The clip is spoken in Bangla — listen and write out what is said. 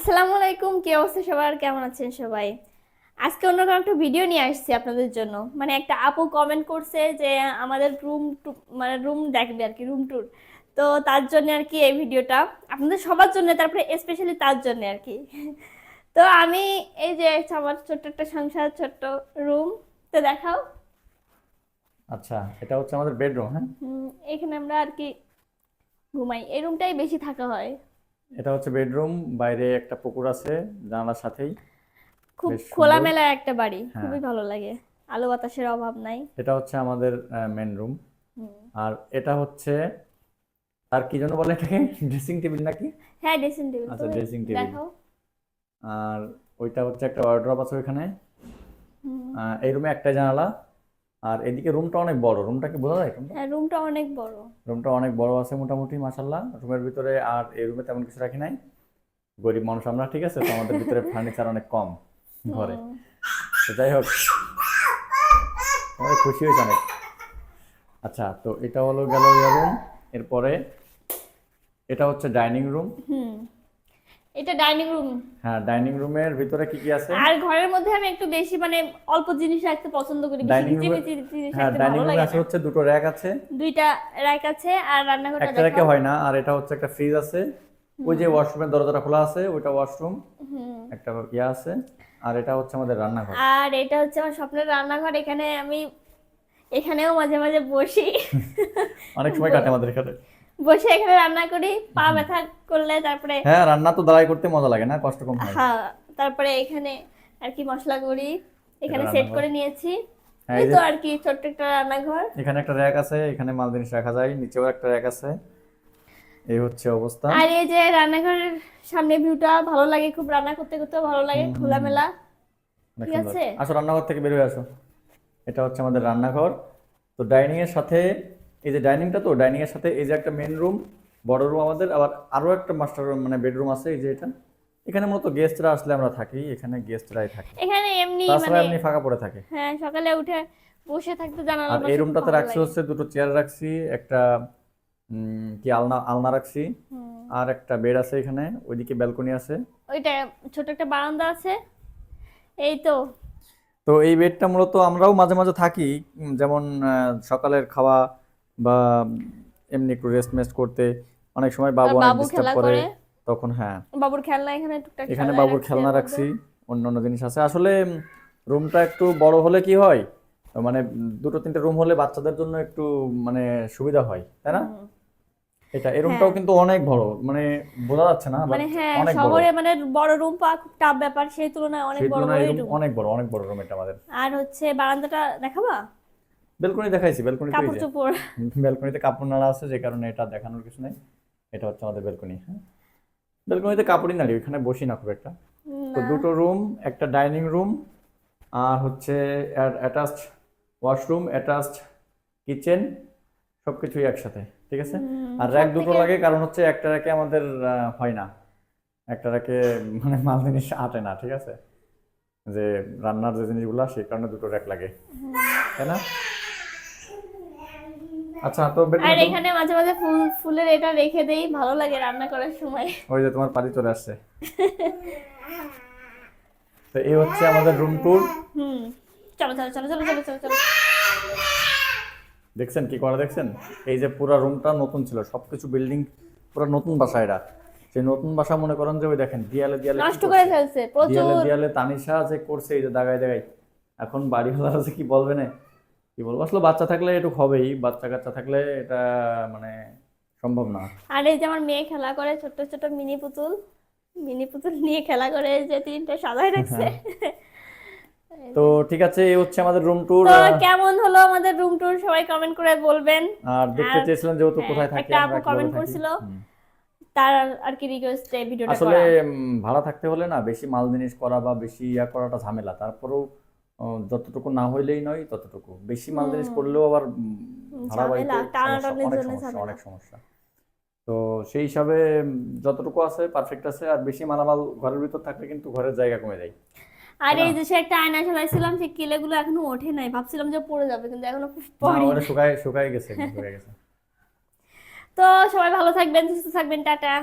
আসসালামু আলাইকুম কি অবস্থা সবার? কেমন আছেন সবাই? আজকে অন্যরকম একটা ভিডিও নিয়ে আসছি আপনাদের জন্য। মানে একটা আপু কমেন্ট করছে যে আমাদের রুম মানে রুম দেখবে আর কি রুম ট্যুর তো তার জন্য আর কি এই ভিডিওটা আপনাদের সবার জন্য তারপরে স্পেশালি তার জন্য আর কি। তো আমি এই যে আমার ছোট্ট একটা সংসার ছোট্ট রুম তো দেখাও। আচ্ছা এটা হচ্ছে আমাদের বেডরুম হ্যাঁ? এখানে আমরা আর কি ঘুমাই। এই রুমটাই বেশি থাকা হয়। এটা হচ্ছে বেডরুম বাইরে একটা পুকুর আছে জানালার সাথেই। খুব বেশ সুন্দর। খোলামেলা একটা বাড়ি হ্যাঁ। খুবই ভালো লাগে। আলো বাতাসের অভাব নাই। এটা হচ্ছে আমাদের মেন রুম হুম। আর এটা হচ্ছে আর কি জন্য বলে এটাকে? ড্রেসিং টেবিল নাকি? হ্যাঁ ড্রেসিং টেবিল আচ্ছা, ড্রেসিং টেবিল দেখাও। আর ওইটা হচ্ছে একটা ওয়ার্ড্রপ আছে ওইখানে। হুম। আহ, এই রুমে একটা জানালা। আর এদিকে রুমটা অনেক বড়। রুমটা কি বোঝা যায় হ্যাঁ রুমটা অনেক বড়। রুমটা অনেক বড় আছে মোটামুটি মাসাল্লাহ রুমের ভিতরে আর এই রুমে তেমন কিছু রাখি নাই। গরিব মানুষ আমরা ঠিক আছে? তো আমাদের ভিতরে ফার্নিচার অনেক কম ঘরে। তো যাই হোক খুশি হয়েছে অনেক। আচ্ছা তো এটা হলো গেল রুম এরপরে এটা হচ্ছে ডাইনিং রুম হুম। এটা ডাইনিং রুম। হ্যাঁ ডাইনিং রুমের ভিতরে কি কি আছে? আর ঘরের মধ্যে আমি একটু বেশি মানে অল্প জিনিস রাখতে পছন্দ করি room- হিচিবিচি হ্যাঁ ডাইনিং রুমে আছে হচ্ছে দুটো র্যাক আছে। দুইটা র্যাক আছে আর রান্নাঘরটা একটা র্যাকে হয় না আর এটা হচ্ছে একটা ফ্রিজ আছে। ওই যে ওয়াশরুমের দরজাটা খোলা আছে ওইটা ওয়াশরুম। হুম। একটা ইয়া আছে আর এটা হচ্ছে আমাদের রান্নাঘর। আর এটা হচ্ছে আমার স্বপ্নের রান্নাঘর এখানে আমি এখানেও মাঝে মাঝে বসি। অনেক সময় কাটে আমাদের এখানে। বসে এখানে রান্না করি পা ব্যথা করলে তারপরে হ্যাঁ রান্না তো দাঁড়াই করতে মজা লাগে না কষ্ট কম হয়। হ্যাঁ তারপরে এখানে আর কি মশলা করি এখানে সেট করে নিয়েছি। হ্যাঁ, এই এই তো আর কি ছোট্ট একটা রান্নাঘর। এখানে একটা র্যাক আছে এখানে মাল জিনিস রাখা যায় নিচেও একটা র্যাক আছে। এই হচ্ছে অবস্থা। আর এই যে রান্নাঘরের সামনে ভিউটা ভালো লাগে খুব রান্না করতে করতে ভালো লাগে খোলামেলা। ঠিক আছে? আসো রান্নাঘর থেকে বের হয়ে আসো। এটা হচ্ছে আমাদের রান্নাঘর। তো ডাইনিং এর সাথে এই যে ডাইনিংটা তো ডাইনিং এর সাথে এই যে একটা মেন রুম বড় রুম আমাদের আবার আরও একটা মাস্টার রুম মানে বেডরুম আছে এই যে এটা। এখানে মূলত গেস্টরা আসলে আমরা থাকি এখানে গেস্টরাই থাকে। এখানে এমনি তাছাড়া মানে এমনি ফাঁকা পড়ে থাকে। হ্যাঁ সকালে উঠে বসে থাকতে জানালা আর এই রুমটাতে রাখছি হচ্ছে দুটো চেয়ার রাখছি একটা কি আলনা আলনা রাখছি আর একটা বেড আছে এখানে ওইদিকে ব্যালকনি আছে। ওইটা ছোট একটা বারান্দা আছে এই তো। তো এই বেডটা মূলত আমরাও মাঝে মাঝে থাকি যেমন সকালের খাওয়া বা এমনি একটু রেস্ট মেস্ট করতে অনেক সময় বাবু অনেক ডিস্টার্ব করে তখন হ্যাঁ। বাবুর খেলনা এখানে টুকটাক এখানে বাবুর খেলনা রাখছি অন্য অন্য জিনিস আছে। আসলে রুমটা একটু বড় হলে কি হয়? মানে দুটো তিনটে রুম হলে বাচ্চাদের জন্য একটু মানে সুবিধা হয় তাই না? এটা এই রুমটাও কিন্তু অনেক বড় মানে বোঝা যাচ্ছে না মানে হ্যাঁ শহরে মানে বড় রুম পাওয়া খুব টাফ ব্যাপার সেই তুলনায় অনেক বড় রুম অনেক বড় অনেক বড় রুম এটা আমাদের। আর হচ্ছে বারান্দাটা দেখাবা? বেলকনি দেখাইছি বেলকনি কাপড় চোপড় ব্যালকনিতে কাপড় নাড়া আছে যে কারণে এটা দেখানোর কিছু নেই। এটা হচ্ছে আমাদের ব্যালকনি হ্যাঁ? ব্যালকনিতে কাপড়ই নাড়ি ওইখানে বসি না খুব একটা। তো দুটো রুম একটা ডাইনিং রুম আর হচ্ছে অ্যাটাচড ওয়াশরুম অ্যাটাচড কিচেন সব কিছুই একসাথে ঠিক আছে? আর র্যাক দুটো লাগে কারণ হচ্ছে একটা র্যাকে আমাদের হয় না। একটা র্যাকে মানে মাল জিনিস আটে না ঠিক আছে? যে রান্নার যে জিনিসগুলো সেই কারণে দুটো র্যাক লাগে। তাই না? আচ্ছা তো আর এখানে মাঝে মাঝে ফুল ফুলের এটা রেখে দেই ভালো লাগে রান্না করার সময়। ওই যে তোমার পানি চলে আসছে। তো এই হচ্ছে আমাদের রুম ট্যুর হুম চলো চলো চলো চলো চলো চলো চলো। দেখছেন কি করা দেখছেন? এই যে পুরো রুমটা নতুন ছিল সবকিছু বিল্ডিং পুরো নতুন বাসা এটা সেই নতুন বাসা মনে করেন যে ওই দেখেন দেয়ালে দেয়ালে নষ্ট? করে ফেলছে প্রচুর। দেয়ালে দেয়ালে তানিশা যে করছে এই যে দাগায় দাগায়। এখন বাড়িওয়ালারা আছে কি বলবে না? কি বলব? আসলে বাচ্চা থাকলে একটু হবেই বাচ্চা কাচ্চা থাকলে এটা মানে সম্ভব না। আর এই যে আমার মেয়ে খেলা করে ছোট ছোট মিনি পুতুল মিনি পুতুল নিয়ে খেলা করে যে তিনটে সাজায় রাখছে। হ্যাঁ। তো ঠিক আছে এই হচ্ছে আমাদের রুম ট্যুর তো কেমন হলো আমাদের রুম টুর সবাই কমেন্ট করে বলবেন। আর দেখতে চেয়েছিলেন যেহেতু হ্যাঁ, কোথায় থাকে একটা আপু থাকি। করছিল। তার আর কি রিকোয়েস্টে ভিডিওটা আসলে ভাড়া থাকতে হলে না বেশি মাল জিনিস করা বা বেশি ইয়া করাটা ঝামেলা। তারপরেও যতটুকু না হইলেই নয় ততটুকু। বেশি মাল জিনিস করলেও আবার অনেক সমস্যা তো সেই হিসাবে যতটুকু আছে পারফেক্ট আছে আর বেশি মালামাল ঘরের ভিতর থাকলে কিন্তু ঘরের জায়গা কমে যায়। আর এই যে একটা আয়না সাজাইছিলাম সেই কিলেগুলো এখনও ওঠে নাই। ভাবছিলাম যে পড়ে যাবে কিন্তু এখনও পড়ে শুকায় শুকায় গেছে শুকায় গেছে। তো সবাই ভালো থাকবেন সুস্থ থাকবেন টাটা।